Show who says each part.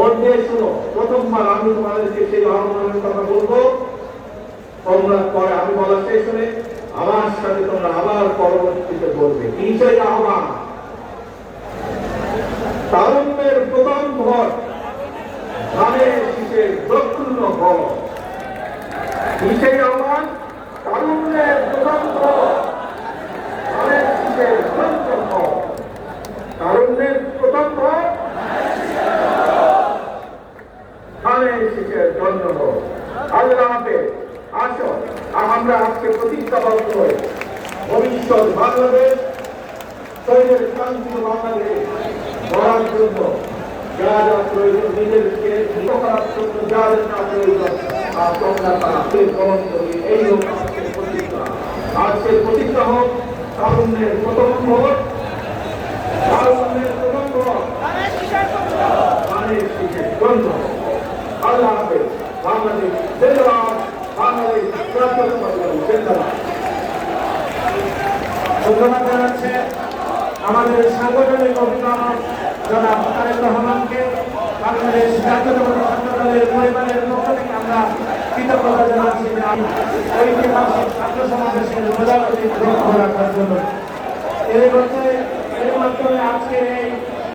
Speaker 1: মন শুনো প্রথমবার আমি তোমাদেরকে সেই আহ্বানের কথা বলব। তোমরা পরে আমি বলা শেষ আমার সাথে তোমরা আবার পরবর্তীতে বলবে। কি সেই আহ্বান? তারুণ্যের প্রথম ভর ধানের শীষের দক্ষিণ ভর কি সেই আহ্বান তারুণ্যের প্রথম ভর ধানের শীষের দক্ষিণ ভর তারুণ্যের প্রথম ভর ধানের শীষের জন্ম আল্লাহ হাফেজ আসো আমরা আজকে প্রতিজ্ঞাবদ্ধ হই ভবিষ্যৎ বাংলাদেশ তৈরির শান্তি বাংলাদেশ গড়ার জন্য। যা যা প্রয়োজন নিজেদেরকে করার জন্য যা যা প্রয়োজন আর তোমরা তাকে গ্রহণ করি এই হোক আজকের প্রতিজ্ঞা আজকের প্রতিজ্ঞা হোক তারুণ্যের প্রথম ভোট। তারুণ্যের প্রথম ভোট। মানের শিখে জন্ম আল্লাহ হাফেজ বাংলাদেশ জিন্দাবাদ বাংলাদেশ জিন্দাবাদ
Speaker 2: ধন্যবাদ জানাচ্ছে আমাদের সাংগঠনিক অভিভাবক জনাব তারেক রহমানকে বাংলাদেশ জাতীয়তাবাদী ছাত্র দলের পরিবারের পক্ষ থেকে আমরা কৃতজ্ঞতা জানাচ্ছি যে মাধ্যমে আজকের এই